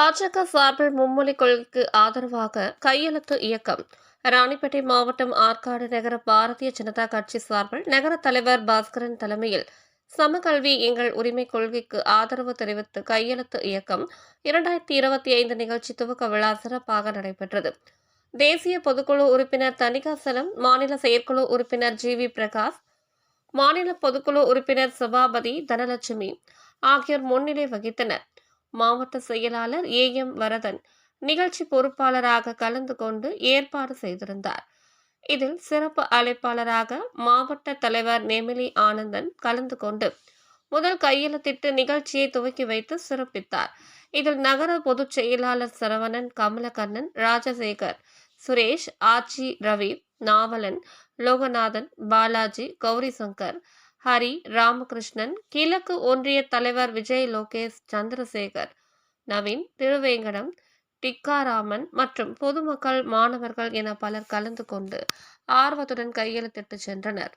பாஜக சார்பில் மும்மொழி கொள்கைக்கு ஆதரவாக கையெழுத்து இயக்கம். ராணிப்பேட்டை மாவட்டம் ஆற்காடு நகர பாரதிய ஜனதா கட்சி சார்பில் நகர தலைவர் பாஸ்கரன் தலைமையில் சமகல்வி எங்கள் உரிமை கொள்கைக்கு ஆதரவு தெரிவித்து கையெழுத்து இயக்கம் இரண்டாயிரத்தி இருபத்தி ஐந்து நிகழ்ச்சி துவக்க விழா சிறப்பாக நடைபெற்றது. தேசிய பொதுக்குழு உறுப்பினர் தணிகாசலம் மாநில செயற்குழு உறுப்பினர் ஜி வி பிரகாஷ் மாநில பொதுக்குழு உறுப்பினர் சபாபதி தனலட்சுமி ஆகியோர் முன்னிலை வகித்தனர். மாவட்ட செயலாளர் ஏ. எம். வரதன் நிகழ்ச்சி பொறுப்பாளராக கலந்து கொண்டு ஏற்பாடு செய்திருந்தார். இதில் சிறப்பு அழைப்பாளராக மாவட்ட தலைவர் நெமிலி ஆனந்தன் கலந்து கொண்டு முதல் கையெழுத்திட்டு நிகழ்ச்சியை துவக்கி வைத்து சிறப்பித்தார். இதில் நகர பொதுச் செயலாளர் சரவணன் கமலக்கண்ணன் ராஜசேகர் சுரேஷ் ஆச்சி ரவி நாவலன் லோகநாதன் பாலாஜி கௌரி சங்கர் ஹரி ராமகிருஷ்ணன் கிழக்கு ஒன்றிய தலைவர் விஜய் லோகேஷ் சந்திரசேகர் நவீன் திருவேங்கடம் டிக்காராமன் மற்றும் பொதுமக்கள் மாணவர்கள் என பலர் கலந்து கொண்டு ஆர்வத்துடன் கையெழுத்திட்டு சென்றனர்.